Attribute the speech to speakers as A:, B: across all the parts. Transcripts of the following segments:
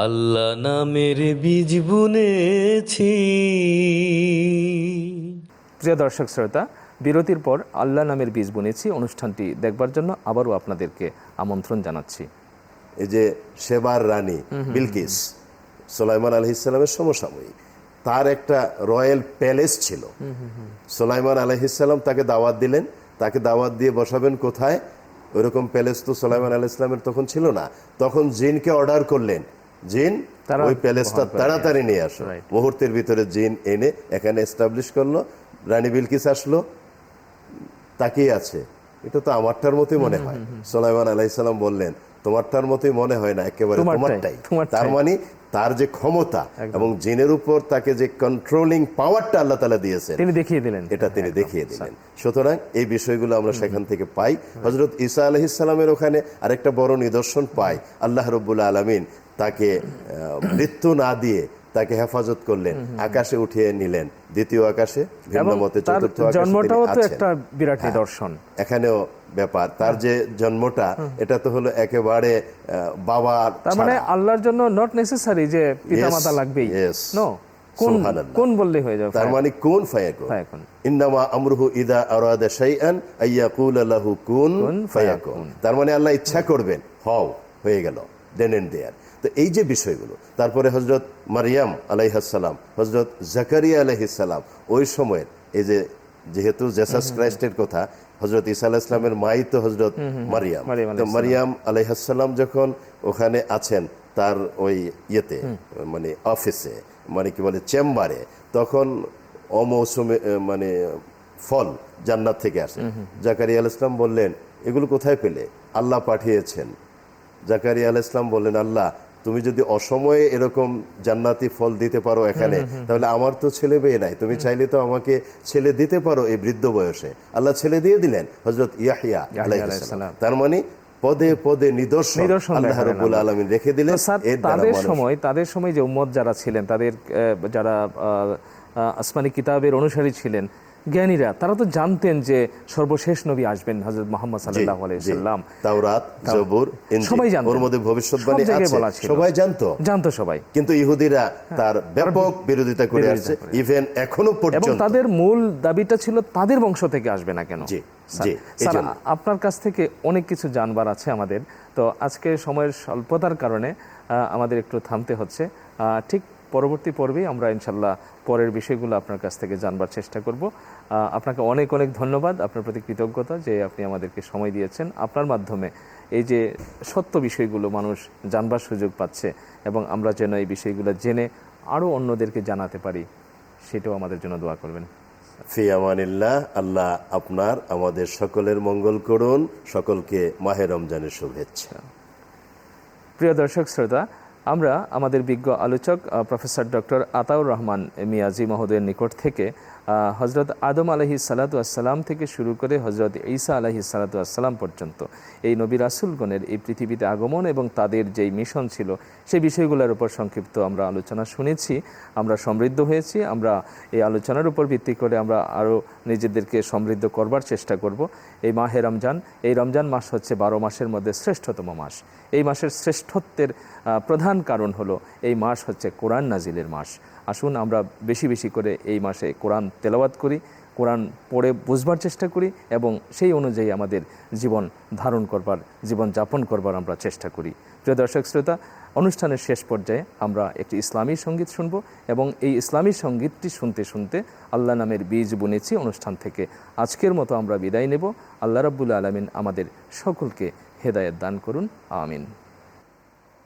A: আল্লাহ নামের বীজ বুনেছি।
B: প্রিয় দর্শক শ্রোতা বিরতির পর আল্লাহ নামের বীজ বুনেছি। অনুষ্ঠানটি দেখবার জন্য আবারও আপনাদেরকে আমন্ত্রণ জানাচ্ছি।
C: এই যে সেবার রানী বিলকিস সোলাইমান আলহ ইসলামের সমসাময়িক তার একটা রয়্যাল প্যালেস ছিল। সোলাইমান আলহিসাল্লাম তাকে দাওয়াত দিলেন। তাকে দাওয়াত দিয়ে বসাবেন কোথায়? ওইরকম প্যালেস তো সোলাইমান আলহ ইসলামের তখন ছিল না। তখন জিনকে অর্ডার করলেন। জিন ওই প্যালেসটা তাড়াতাড়ি নিয়ে আসো মুহূর্তের ভিতরে জিন এনে এখানে এস্টাবলিশ করল। রানী বিলকিস আসলো। তাকিয়ে আছে। এটা তো আমারটার মতোই মনে হয়। সোলাইমান আলাইসাল্লাম বললেন তোমারটার মতোই মনে হয় না একেবারে
B: তোমারটাই।
C: তার মানে তার যে ক্ষমতা এবং জিনের উপর তাকে যে কন্ট্রোলিং পাওয়ারটা আল্লাহ তালা দিয়েছেন
B: তিনি দেখিয়ে দিলেন।
C: এটা তিনি দেখিয়ে দিলেন। সুতরাং এই বিষয়গুলো আমরা সেখান থেকে পাই। হজরত ঈসা আলহিসাল্লামের ওখানে আরেকটা বড় নিদর্শন পাই আল্লাহ রব্বুল আলমিন তাকে মৃত্যু না দিয়ে তাকে হেফাজত করলেন আকাশে উঠিয়ে নিলেন। দ্বিতীয় আকাশে ভিন্ন মতে চতুর্থ
B: জন্মটাও তো একটা বিরাট
C: হ্যাঁ।
B: নিদর্শন।
C: এখানেও ব্যাপার। তার যে জন্মটা এটা তো হলো একেবারে বাবার
B: তার মানে আল্লাহর জন্য নট নেসেসারি যে পিতামাতা লাগবেই। নো কোন কোন বললে হয়ে যাবে?
C: তার মানে কোন ফায়াকুন। ইন্নামা আমরুহু ইদা আরাদা শাইআন আইয়াকুল লাহু কুন
B: কুন
C: ফায়াকুন। তার মানে আল্লাহ ইচ্ছা করবেন হও হয়ে গেল দেন এন্ড দেয়ার তো এই যে বিষয়গুলো তারপরে হজরত মারিয়াম আলাইহাসালাম হজরত জাকারিয়া আলাইহিসালাম ওই সময়ের এই যে যেহেতু জেসাস ক্রাইস্টের কথা হজরত ইসা আলাহ ইসলামের মাই তো হজরত মারিয়াম।
B: মারিয়াম
C: তো মারিয়াম আলাইহাসাল্লাম যখন ওখানে আছেন তার ওই ইয়েতে মানে অফিসে মানে কি বলে চেম্বারে তখন অমৌসুমে মানে ফল জান্নাত থেকে আসে। জাকারিয়া আল ইসলাম বললেন এগুলো কোথায় পেলে? আল্লাহ পাঠিয়েছেন। জাকারিয়া আল ইসলাম বললেন আল্লাহ তুমি যদি অসময়ে এরকম জান্নাতি ফল দিতে পারো এখানে তাহলে আমার তো ছেলে মেয়ে নাই। তুমি চাইলে তো আমাকে ছেলে দিতে পারো এই বৃদ্ধ বয়সে। আল্লাহ ছেলে দিয়ে দিলেন হজরত ইয়াহিয়া। তার মানে পদে পদে নিদর্শন আল্লাহ রেখে দিলেন।
B: তাদের সময় তাদের সময় যে উম্মত যারা ছিলেন তাদের যারা আসমানি কিতাবের অনুসারী ছিলেন জ্ঞানীরা তারা তো জানতেন যে সর্বশেষ নবী আসবেন হজরত মোহাম্মদ সাল্লাহ। আলাইসাল্লাম
C: তাওরাত জবুর
B: সবাই জানতেন।
C: ওর মধ্যে ভবিষ্যৎবাণী আছে। সবাই জানতো।
B: জানতো সবাই।
C: কিন্তু ইহুদিরা তার ব্যাপক বিরোধিতা করে আসছে। ইভেন এখনও
B: এবং তাদের মূল দাবিটা ছিল তাদের বংশ থেকে আসবে না কেন।
C: জি,
B: স্যার, আপনার কাছ থেকে অনেক কিছু জানবার আছে আমাদের। তো আজকে সময়ের স্বল্পতার কারণে আমাদের একটু থামতে হচ্ছে। আহ, ঠিক পরবর্তী পর্বেই আমরা ইনশাল্লাহ পরের বিষয়গুলো আপনার কাছ থেকে জানবার চেষ্টা করব। আপনাকে অনেক অনেক ধন্যবাদ আপনার প্রতি কৃতজ্ঞতা যে আপনি আমাদেরকে সময় দিয়েছেন আপনার মাধ্যমে এই যে সত্য বিষয়গুলো মানুষ জানবার সুযোগ পাচ্ছে এবং আমরা যেন এই বিষয়গুলো জেনে আরও অন্যদেরকে জানাতে পারি সেটাও আমাদের জন্য দোয়া করবেন।
C: ফি আমানিল্লাহ আল্লাহ আপনার আমাদের সকলের মঙ্গল করুন সকলকে মাহে রমজানের শুভেচ্ছা।
B: প্রিয় দর্শক শ্রোতা আমরা আমাদের বিজ্ঞ আলোচক প্রফেসর ডক্টর আতাউর রহমান মিয়াজি মহোদয়ের নিকট থেকে হজরত আদম আলহি সালাতু আসসালাম থেকে শুরু করে হজরত ঈসা আলহি আসসালাম পর্যন্ত এই নবী রাসুলগণের এই পৃথিবীতে আগমন এবং তাদের যেই মিশন ছিল সেই বিষয়গুলোর উপর সংক্ষিপ্ত আমরা আলোচনা শুনেছি, আমরা সমৃদ্ধ হয়েছি, আমরা এই আলোচনার উপর ভিত্তি করে আমরা আরও নিজেদেরকে সমৃদ্ধ করবার চেষ্টা করব। এই মাহে রমজান, এই রমজান মাস হচ্ছে বারো মাসের মধ্যে শ্রেষ্ঠতম মাস। এই মাসের শ্রেষ্ঠত্বের প্রধান কারণ হলো এই মাস হচ্ছে কোরআন নাজিলের মাস। আসুন, আমরা বেশি বেশি করে এই মাসে কোরআন তেলাওয়াত করি, কোরআন পড়ে বুঝবার চেষ্টা করি এবং সেই অনুযায়ী আমাদের জীবন ধারণ করবার, জীবন যাপন করবার আমরা চেষ্টা করি। প্রিয় দর্শক শ্রোতা, অনুষ্ঠানের শেষ পর্যায়ে আমরা একটি ইসলামী সংগীত শুনব এবং এই ইসলামী সঙ্গীতটি শুনতে শুনতে আল্লাহ নামের বীজ বুনেছি। অনুষ্ঠান থেকে আজকের মতো আমরা বিদায় নেব। আল্লাহ রাব্বুল আলমিন আমাদের সকলকে হেদায়েত দান করুন। আমিন।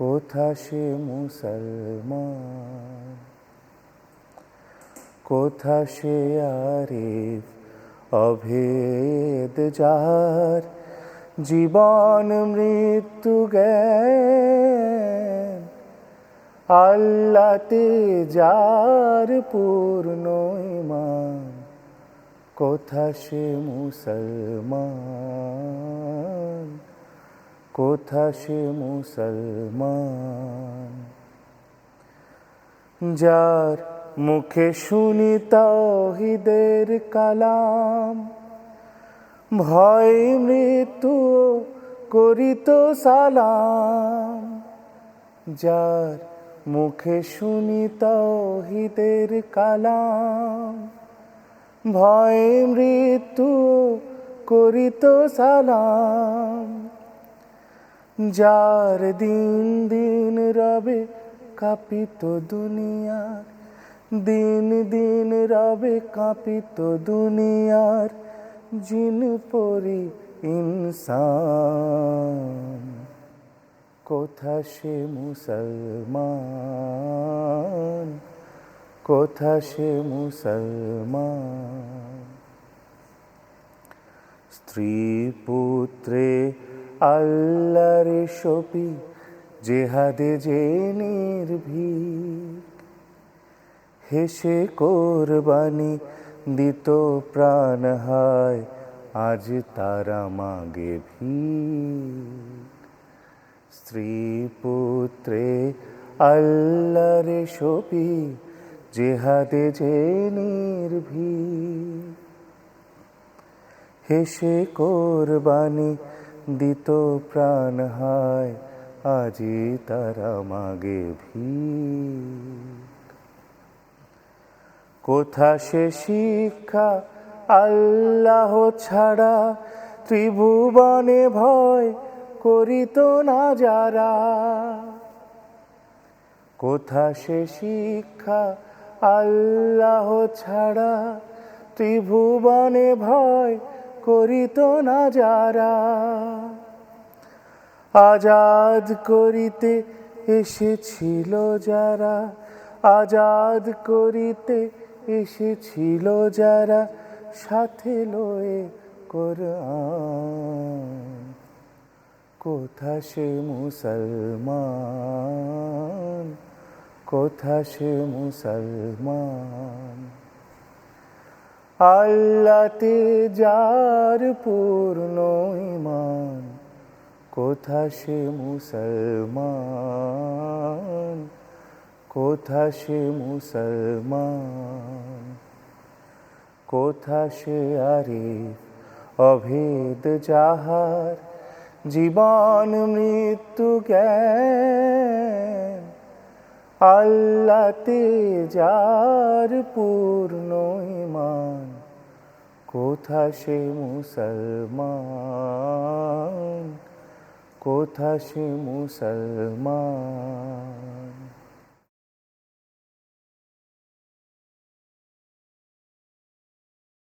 D: কোথা সে মুসলমান? কোথা সে আরিফ অভেদ যার জীবন মৃত্যু জ্ঞান? আল্লাতে যার পূর্ণ ইমান কোথা সে মুসলমান? কোথা সে মুসলমান? যার মুখে শুনি তাওহিদের কালাম, ভয় মৃত্যু করিত সালাম। যার মুখে শুনি তাওহিদের কালাম, ভয় মৃত্যু করিত সালাম। যার দিন দিন রবে কাঁপিত দুনিয়ার দিন দিন রবে কাঁপিত দুনিয়ার জিন পরি ইনসান। কোথা সে মুসলমান? কোথা সে মুসলমান? স্ত্রী পুত্রে আল্লাহর সপি জেহাদে যে নির্ভীক। হেসে কোরবানি দিত প্রাণ হায়, আজ তারা মাগে ভিক। স্ত্রী পুত্রে আল্লাহর সপি জেহাদে যে নির্ভীক। হেসে কোরবানি দিত প্রাণ হায়, আজি তারা মাগে ভি কোথা সে শিক্ষা আল্লাহ ছাড়া, ত্রিভুবনে ভয় করিত না যারা? কোথা সে শিক্ষা আল্লাহ ছাড়া, ত্রিভুবনে ভয় করিত না যারা, আজাদ করিতে এসেছিল যারা, আজাদ করিতে এসেছিল যারা, সাথে লয়ে কোরআন। কোথা সে মুসলমান? কোথা সে মুসলমান? আল্লাতে যার পূর্ণ ইমান কোথা সে মুসলমান, কোথা সে মুসলমান, কোথা সে আরিফ, অভেদ যাহার, জীবন মৃত্যু জ্ঞান। আল্লাতে যার পূর্ণ ইমান কোথা সে মুসলমান? কোথা সে মুসলমান?